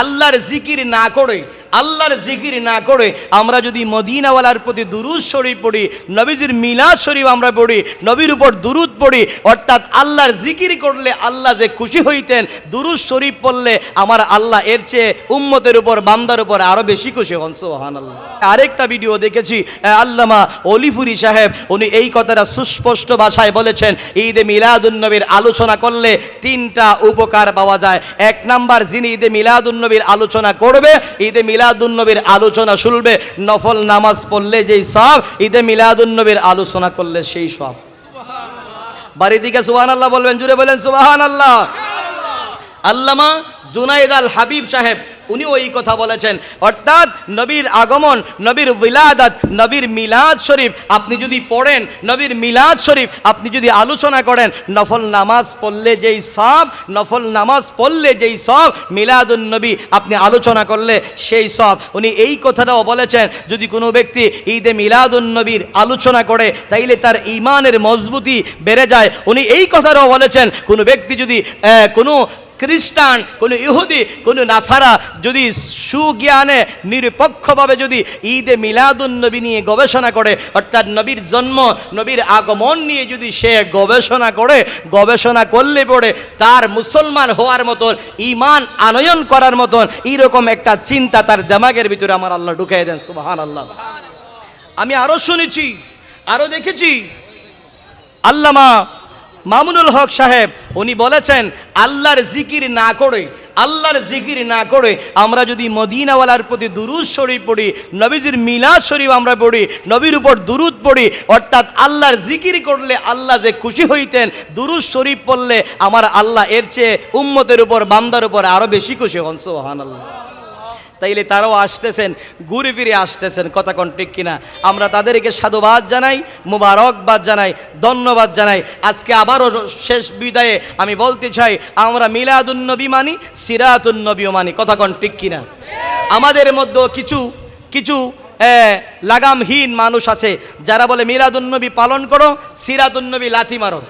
আল্লাহর জিকির না করে, আল্লাহর জিকির না করে আমরা যদি মদিনাওয়ালার প্রতি দুরুদ শরীফ পড়ি, নবীজির মিলাদ শরীফ আমরা পড়ি, নবীর উপর দুরুদ পড়ি, অর্থাৎ আল্লাহর জিকির করলে আল্লাহ যে খুশি হইতেন, দুরুদ শরীফ পড়লে আমার আল্লাহ এর চেয়ে উম্মতের উপর, বান্দার উপর আরও বেশি খুশি হন সোহান আরেকটা ভিডিও দেখেছি আল্লামা অলিফুরি সাহেব, উনি এই কথাটা সুস্পষ্ট ভাষায় বলেছেন, ঈদে মিলাদুন্নবীর আলোচনা করলে তিনটা উপকার পাওয়া যায়। এক নাম্বার, যিনি ঈদে মিলাদুন্নবীর আলোচনা করবে, ঈদে মিলাদুন্নবীর আলোচনা শুনবে, নফল নামাজ পড়লে যেই সব, ঈদে মিলাদুন্নবীর আলোচনা করলে সেই সব। বাড়ি দিকে সুবাহান আল্লাহ বলবেন জুড়ে বলেন সুবাহান আল্লাহ আল্লামা জুনাইদ আল হাবিব সাহেব উনি ওই কথা বলেছেন। অর্থাৎ নবীর আগমন, নবীর বিলাদাত, নবীর মিলাদ শরীফ আপনি যদি পড়েন, নবীর মিলাদ শরীফ আপনি যদি আলোচনা করেন, নফল নামাজ পড়লে যেই সব, নফল নামাজ পড়লে যেই সব, মিলাদুন নবী আপনি আলোচনা করলে সেই সব। উনি এই কথাটাও বলেছেন, যদি কোনো ব্যক্তি ঈদে মিলাদুন নবীর আলোচনা করে, তাইলে তার ইমানের মজবুতি বেড়ে যায়। উনি এই কথাটাও বলেছেন, কোনো ব্যক্তি যদি কোনো খ্রিস্টান, কোনো ইহুদি, কোনো নাসারা যদি সুজ্ঞানে, নিরপেক্ষভাবে যদি ঈদে মিলাদুন নবী নিয়ে গবেষণা করে, অর্থাৎ নবীর জন্ম, নবীর আগমন নিয়ে যদি সে গবেষণা করে, গবেষণা করলে পড়ে তার মুসলমান হওয়ার মতন ইমান আনয়ন করার মতন, এইরকম একটা চিন্তা তার দেমাগের ভিতরে আমার আল্লাহ ঢুকাই দেন সুবাহান আল্লাহ আমি আরও শুনেছি, আরও দেখেছি, আল্লামা মামুনুল হক সাহেব, উনি বলেছেন, আল্লাহর জিকির না করে, আল্লাহর জিকির না করে আমরা যদি মদিনাওয়ালার প্রতি দুরুদ শরীফ পড়ি, নবীজির মিলাদ শরীফ আমরা পড়ি, নবীর উপর দুরুদ পড়ি, অর্থাৎ আল্লাহর জিকির করলে আল্লাহ যে খুশি হইতেন, দুরুদ শরীফ পড়লে আমার আল্লাহ এর চেয়ে উম্মতের উপর, বান্দার উপর আরও বেশি খুশি হন সোহান আল্লাহ তাইলে তারাও আসতেছেন, ঘুরে ফিরে আসতেছেন, কথা কোন ঠিক কিনা? আমরা তাদেরকে সাধুবাদ জানাই, মুবারকবাদ জানাই, ধন্যবাদ জানাই। আজকে আবারও শেষ বিদায়ে আমি বলতে চাই, আমরা মিলাদুন্নবী মানি সিরাতুন্নবীও মানি, কথা কোন ঠিক কিনা? আমাদের মধ্যে কিছু কিছু লাগামহীন মানুষ আছে, যারা বলে মিলাদুন্নবী পালন করো সিরাতুন্নবী লাথি মারো।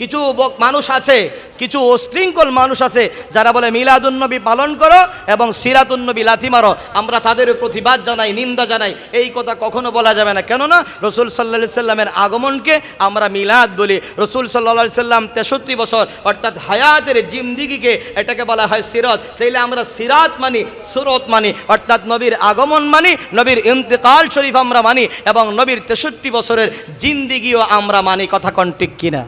কিছু মানুষ আছে, কিছু অশৃঙ্খল মানুষ আছে, যারা বলে মিলাদুন্নবী পালন করো এবং সিরাতুন্নবী লাথি মারো। আমরা তাদের প্রতিবাদ জানাই, নিন্দা জানাই। এই কথা কখনো বলা যাবে না। কেননা রসুল সাল্লা সাল্লামের আগমনকে আমরা মিলাদ বলি। রসুল সাল্লা সাল্লাম তেষট্টি বছর, অর্থাৎ হায়াতের জিন্দিগিকে এটাকে বলা হয় সিরত। তাইলে আমরা সিরাত মানি, সুরত মানি, অর্থাৎ নবীর আগমন মানি, নবীর ইন্তেকাল শরীফ আমরা মানি এবং নবীর তেষট্টি বছরের জিন্দিগিও আমরা মানি। কথা কন ঠিক কিনা?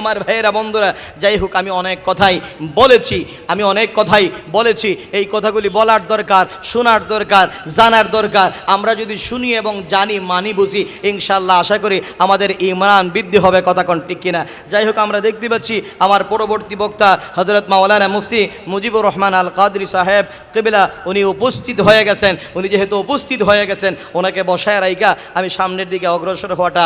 আমার ভাইয়েরা, বন্ধুরা, যাই হোক, আমি অনেক কথাই বলেছি, আমি অনেক কথাই বলেছি। এই কথাগুলি বলার দরকার, শোনার দরকার, জানার দরকার। আমরা যদি শুনি এবং জানি, মানি, বুঝি ইনশাল্লাহ আশা করি আমাদের ইমরান বৃদ্ধি হবে, কথা কোন ঠিক কিনা। যাই হোক, আমরা দেখতে পাচ্ছি আমার পরবর্তী বক্তা হজরত মাওলানা মুফতি মুজিবুর রহমান আল কাদরি সাহেব, কেবিলা, উনি উপস্থিত হয়ে গেছেন। উনি যেহেতু উপস্থিত হয়ে গেছেন, ওনাকে বসায় রাইকা আমি সামনের দিকে অগ্রসর হওয়াটা